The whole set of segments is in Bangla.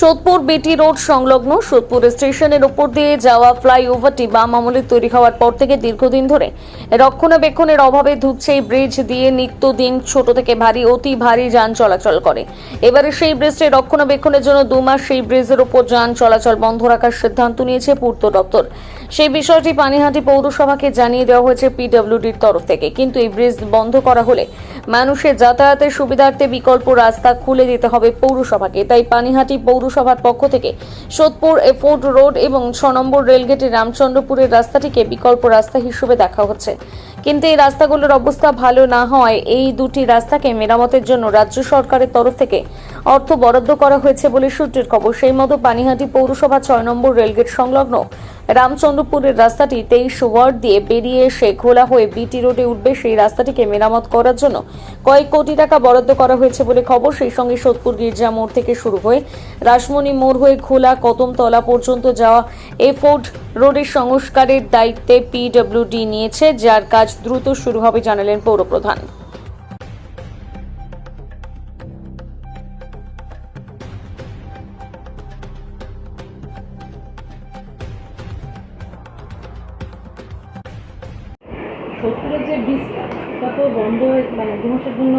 সোদপুর বিটি রোড সংলগ্ন সোদপুর স্টেশনের উপর দিয়ে যাওয়া ফ্লাইওভারটি বাম আমলে তৈরি হওয়ার পর থেকে দীর্ঘদিন ধরে রক্ষণাবেক্ষণের অভাবে ধুচ্ছে এই ব্রিজ দিয়ে নিত্যদিন ছোট থেকে ভারী, অতি ভারী যান চলাচল করে। এবারে সেই ব্রিজটি রক্ষণাবেক্ষণের জন্য দু মাস সেই ব্রিজের উপর যান চলাচল বন্ধ রাখার সিদ্ধান্ত নিয়েছে পূর্ত দপ্তর। সেই বিষয়টি পানিহাটি পৌরসভাকে জানিয়ে দেওয়া হয়েছে পিডব্লিউডির তরফ থেকে। কিন্তু এই ব্রিজ বন্ধ করা হলে মানুষের যাতায়াতের সুবিধার্থে বিকল্প রাস্তা খুলে দিতে হবে পৌরসভাকে। তাই পানিহাটি পৌরসভার পক্ষ থেকে সোদপুর এফোর্ট রোড এবং ছ নম্বর রেলগেটে রামচন্দ্রপুরের রাস্তাটিকে বিকল্প রাস্তা হিসেবে দেখা হচ্ছে। কিন্তু এই রাস্তাগুলোর অবস্থা ভালো না হওয়ায় এই দুটি রাস্তাকে মেরামতের জন্য রাজ্য সরকারের তরফ থেকে অর্থ বরাদ্দ করা হয়েছে বলে সূত্রের খবর। সেই মতো পানিহাটি পৌরসভা ছয় নম্বর রেলগেট সংলগ্ন রামচন্দ্রপুরের রাস্তাটি তেইশ ওয়ার্ড দিয়ে বেরিয়ে এসে খোলা হয়ে বিটি রোডে উঠবে সেই রাস্তাটিকে মেরামত করার জন্য কয়েক কোটি টাকা বরাদ্দ করা হয়েছে বলে খবর। সেই সঙ্গে সোদপুর গির্জা মোড় থেকে শুরু হয়ে রাসমণি মোড় হয়ে খোলা কদমতলা পর্যন্ত যাওয়া এফোর্ড রোডের সংস্কারের দায়িত্বে পিডব্লিউডি নিয়েছে, যার কাজ দ্রুত শুরু হবে, জানালেন পৌরপ্রধান সত্তরের যে বন্ধ হয়ে মানে জন্য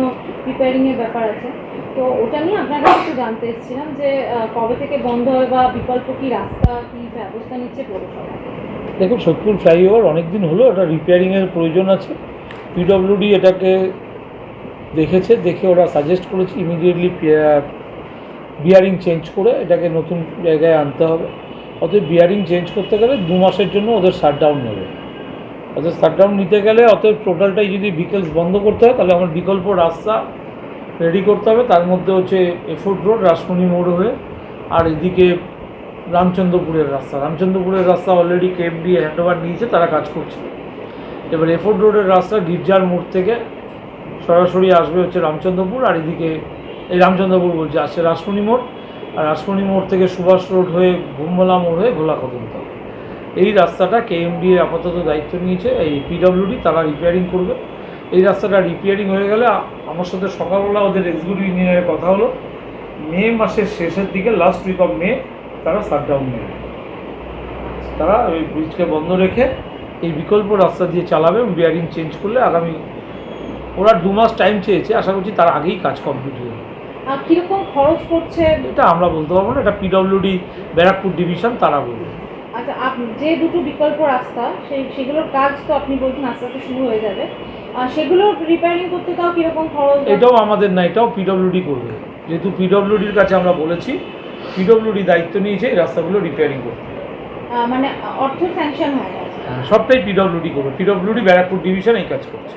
ব্যাপার আছে। তো ওটা নিয়ে একটু জানতে এসেছিলাম যে কবে থেকে বন্ধ হবে বা বিকল্প কি রাস্তা, কি ব্যবস্থা নিচ্ছে পৌরসভা? দেখুন সত্যুর ফ্লাইওভার অনেক দিন হলো এটা রিপেয়ারিংয়ের প্রয়োজন আছে। পিডব্লিউডি এটাকে দেখেছে, দেখে ওরা সাজেস্ট করেছে ইমিডিয়েটলি বিয়ারিং চেঞ্জ করে এটাকে নতুন জায়গায় আনতে হবে। অতএব বিয়ারিং চেঞ্জ করতে গেলে দু মাসের জন্য ওদের শাটডাউন নেবে। ওদের শাটডাউন নিতে গেলে অতএব টোটালটাই যদি ভিকেলস বন্ধ করতে হয়, তাহলে আমার বিকল্প রাস্তা রেডি করতে হবে। তার মধ্যে হচ্ছে এফোর্ট রোড রাসমণি মোড় হয়ে। আর এদিকে রামচন্দ্রপুরের রাস্তা। রামচন্দ্রপুরের রাস্তা অলরেডি কেপ দিয়ে হ্যান্ড ওভার নিয়েছে, তারা কাজ করছে। এবার এফোর্ট রোডের রাস্তা গির্জার মোড় থেকে সরাসরি আসবে হচ্ছে রামচন্দ্রপুর, আর এদিকে এই রামচন্দ্রপুর বলছে, আসছে রাসমণি মোড়, আর রাসমণি মোড় থেকে সুভাষ রোড হয়ে ভুমলা মোড় হয়ে ভোলা কদমতলা এই রাস্তাটা কেএমডি আপাতত দায়িত্ব নিয়েছে, এই পিডব্লিউডি তারা রিপেয়ারিং করবে। এই রাস্তাটা রিপেয়ারিং হয়ে গেলে আমার সাথে সকালবেলা ওদের এক্সিকিউটিভ ইঞ্জিনিয়ারের কথা হলো, মে মাসের শেষের দিকে লাস্ট উইক অফ মে তারা শাটডাউন নেবে তারা ওই ব্রিজকে বন্ধ রেখে এই বিকল্প রাস্তা দিয়ে চালাবে বিয়ারিং চেঞ্জ করলে আগামী ওরা দু মাস টাইম চেয়েছে আশা করছি তার আগেই কাজ কমপ্লিট হয়ে যাবে। কীরকম খরচ পড়ছে? এটা আমরা বলতে পারব না এটা পিডব্লিউডি ব্যারাকপুর ডিভিশন তারা বলবে। আচ্ছা আপ- যে দুটো বিকল্প রাস্তা সেই সেগুলোর কাজ তো আপনি বলছেন আস্তে আস্তে শুরু হয়ে যাবে। আর সেগুলো রিপেয়ারিং করতে তাও কীরকম খরচ? এটাও আমাদের না এটাও পিডব্লিউডি করবে। যেহেতু পিডব্লিউডির কাছে আমরা বলেছি পিডব্লিউডি দায়িত্ব নিয়েছে এই রাস্তাগুলো রিপেয়ারিং করতে। মানে অর্থ স্যাংশন হয়ে সবটাই পিডব্লিউডি করবে। পিডব্লিউডি ব্যারাকপুর ডিভিশন এই কাজ করছে।